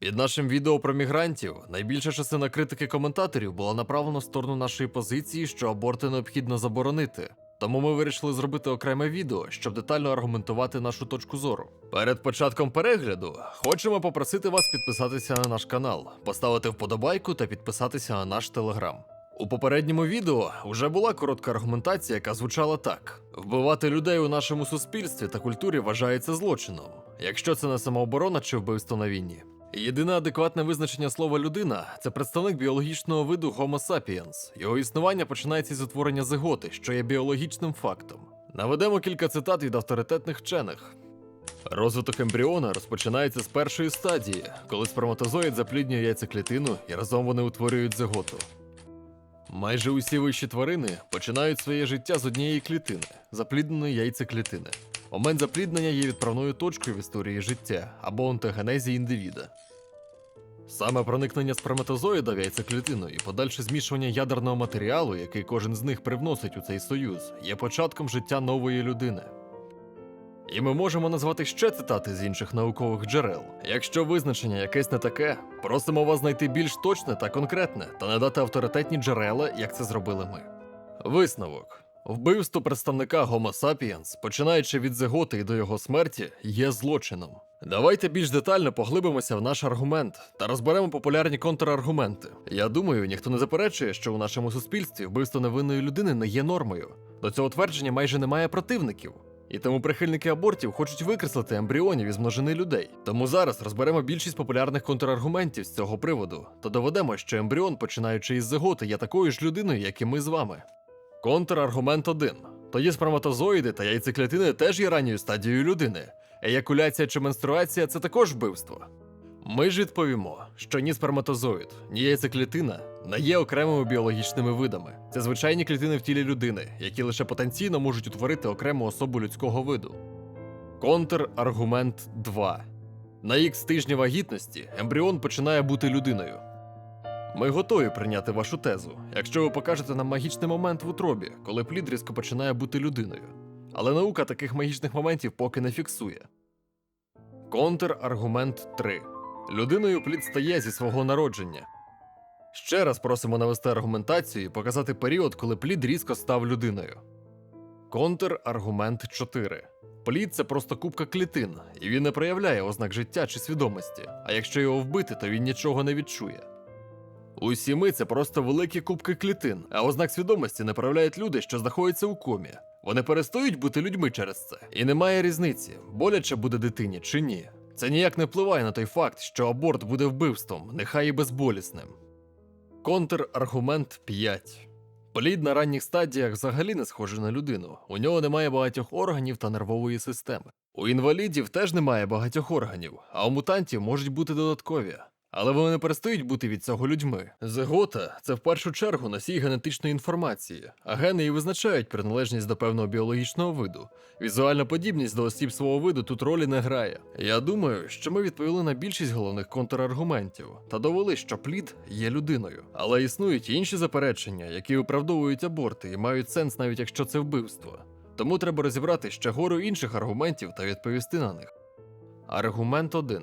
Під нашим відео про мігрантів найбільша частина критики коментаторів була направлена в сторону нашої позиції, що аборти необхідно заборонити. Тому ми вирішили зробити окреме відео, щоб детально аргументувати нашу точку зору. Перед початком перегляду хочемо попросити вас підписатися на наш канал, поставити вподобайку та підписатися на наш телеграм. У попередньому відео вже була коротка аргументація, яка звучала так: вбивати людей у нашому суспільстві та культурі вважається злочином, якщо це не самооборона чи вбивство на війні. Єдине адекватне визначення слова людина це представник біологічного виду Homo sapiens. Його існування починається із утворення зиготи, що є біологічним фактом. Наведемо кілька цитат від авторитетних вчених. Розвиток ембріона розпочинається з першої стадії, коли сперматозоїд запліднює яйцеклітину і разом вони утворюють зиготу. Майже усі вищі тварини починають своє життя з однієї клітини заплідненої яйцеклітини. Момент запліднення є відправною точкою в історії життя або онтогенезі індивіда. Саме проникнення сперматозоїда в яйцеклітину і подальше змішування ядерного матеріалу, який кожен з них привносить у цей союз, є початком життя нової людини. І ми можемо назвати ще цитати з інших наукових джерел. Якщо визначення якесь не таке, просимо вас знайти більш точне та конкретне та надати авторитетні джерела, як це зробили ми. Висновок. Вбивство представника Homo sapiens, починаючи від зиготи і до його смерті, є злочином. Давайте більш детально поглибимося в наш аргумент та розберемо популярні контраргументи. Я думаю, ніхто не заперечує, що у нашому суспільстві вбивство невинної людини не є нормою. До цього твердження майже немає противників. І тому прихильники абортів хочуть викреслити ембріонів із множини людей. Тому зараз розберемо більшість популярних контраргументів з цього приводу та доведемо, що ембріон, починаючи із зиготи, є такою ж людиною, як і ми з вами. Контраргумент 1. Тоді сперматозоїди та яйцеклітини теж є ранньою стадією людини. Еякуляція чи менструація це також вбивство. Ми ж відповімо, що ні сперматозоїд, ні яйцеклітина не є окремими біологічними видами. Це звичайні клітини в тілі людини, які лише потенційно можуть утворити окрему особу людського виду. Контраргумент 2. На ікс тижні вагітності ембріон починає бути людиною. Ми готові прийняти вашу тезу, якщо ви покажете нам магічний момент в утробі, коли плід різко починає бути людиною. Але наука таких магічних моментів поки не фіксує. Контраргумент 3. Людиною плід стає зі свого народження. Ще раз просимо навести аргументацію і показати період, коли плід різко став людиною. Контраргумент 4. Плід це просто купка клітин, і він не проявляє ознак життя чи свідомості, а якщо його вбити, то він нічого не відчує. Усі ми це просто великі кубки клітин, а ознак свідомості не проявляють люди, що знаходяться у комі. Вони перестають бути людьми через це. І немає різниці, боляче буде дитині чи ні. Це ніяк не впливає на той факт, що аборт буде вбивством, нехай і безболісним. Контраргумент 5. Плід на ранніх стадіях взагалі не схожий на людину. У нього немає багатьох органів та нервової системи. У інвалідів теж немає багатьох органів, а у мутантів можуть бути додаткові. Але вони не перестають бути від цього людьми. Зигота це в першу чергу носій генетичної інформації, а гени і визначають приналежність до певного біологічного виду. Візуальна подібність до осіб свого виду тут ролі не грає. Я думаю, що ми відповіли на більшість головних контраргументів та довели, що плід є людиною. Але існують інші заперечення, які виправдовують аборти і мають сенс, навіть якщо це вбивство. Тому треба розібрати ще гору інших аргументів та відповісти на них. Аргумент 1.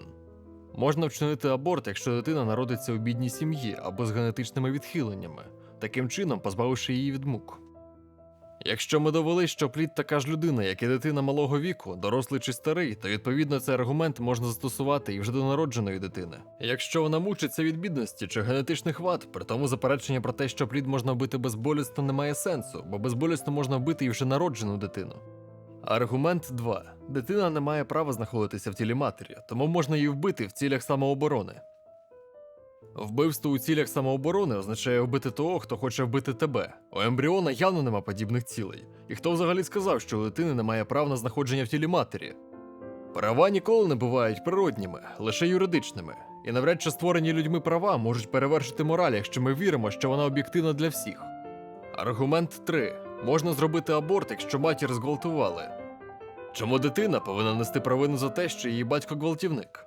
Можна вчинити аборт, якщо дитина народиться у бідній сім'ї або з генетичними відхиленнями, таким чином позбавивши її від мук. Якщо ми довели, що плід така ж людина, як і дитина малого віку, дорослий чи старий, то відповідно цей аргумент можна застосувати і вже до народженої дитини. Якщо вона мучиться від бідності чи генетичних вад, при тому заперечення про те, що плід можна вбити безболісно, не має сенсу, бо безболісно можна вбити і вже народжену дитину. Аргумент 2. Дитина не має права знаходитися в тілі матері, тому можна її вбити в цілях самооборони. Вбивство у цілях самооборони означає вбити того, хто хоче вбити тебе. У ембріона явно нема подібних цілей. І хто взагалі сказав, що у дитини немає прав на знаходження в тілі матері? Права ніколи не бувають природніми, лише юридичними. І навряд чи створені людьми права можуть перевершити мораль, якщо ми віримо, що вона об'єктивна для всіх. Аргумент 3. Можна зробити аборт, якщо матір зґвалтували. Чому дитина повинна нести провину за те, що її батько гвалтівник?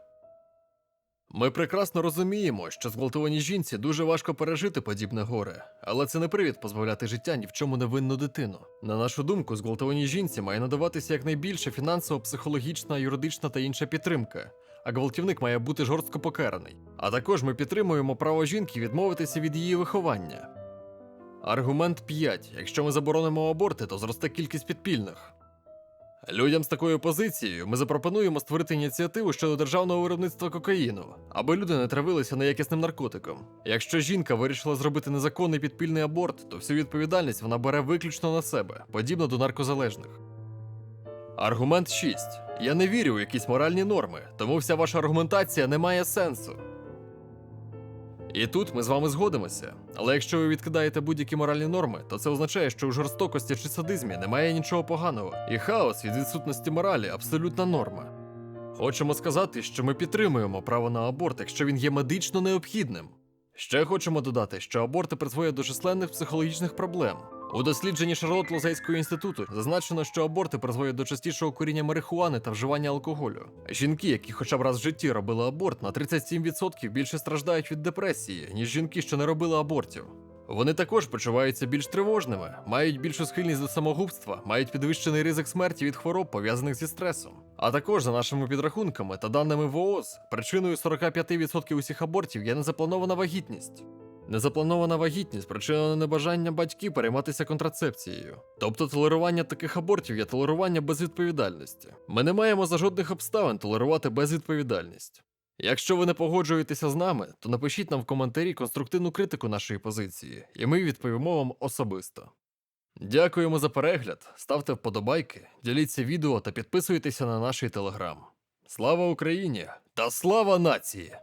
Ми прекрасно розуміємо, що зґвалтованій жінці дуже важко пережити подібне горе, але це не привід позбавляти життя ні в чому невинну дитину. На нашу думку, зґвалтованій жінці має надаватися якнайбільше фінансово, психологічна, юридична та інша підтримка. а гвалтівник має бути жорстко покараний. А також ми підтримуємо право жінки відмовитися від її виховання. Аргумент 5. Якщо ми заборонимо аборти, то зросте кількість підпільних. Людям з такою позицією ми запропонуємо створити ініціативу щодо державного виробництва кокаїну, аби люди не травилися неякісним наркотиком. Якщо жінка вирішила зробити незаконний підпільний аборт, то всю відповідальність вона бере виключно на себе, подібно до наркозалежних. Аргумент 6. Я не вірю у якісь моральні норми, тому вся ваша аргументація не має сенсу. І тут ми з вами згодимося. Але якщо ви відкидаєте будь-які моральні норми, то це означає, що у жорстокості чи садизмі немає нічого поганого, і хаос від відсутності моралі абсолютна норма. Хочемо сказати, що ми підтримуємо право на аборт, якщо він є медично необхідним. Ще хочемо додати, що аборти призводять до численних психологічних проблем. У дослідженні Шарлот Лозейського інституту зазначено, що аборти призводять до частішого куріння марихуани та вживання алкоголю. Жінки, які хоча б раз в житті робили аборт, на 37% більше страждають від депресії, ніж жінки, що не робили абортів. Вони також почуваються більш тривожними, мають більшу схильність до самогубства, мають підвищений ризик смерті від хвороб, пов'язаних зі стресом. А також, за нашими підрахунками та даними ВООЗ, причиною 45% усіх абортів є незапланована вагітність. Незапланована вагітність спричинена небажанням батьків перейматися контрацепцією. Тобто толерування таких абортів є толерування безвідповідальності. Ми не маємо за жодних обставин толерувати безвідповідальність. Якщо ви не погоджуєтеся з нами, то напишіть нам в коментарі конструктивну критику нашої позиції, і ми відповімо вам особисто. Дякуємо за перегляд, ставте вподобайки, діліться відео та підписуйтеся на наш телеграм. Слава Україні та слава нації!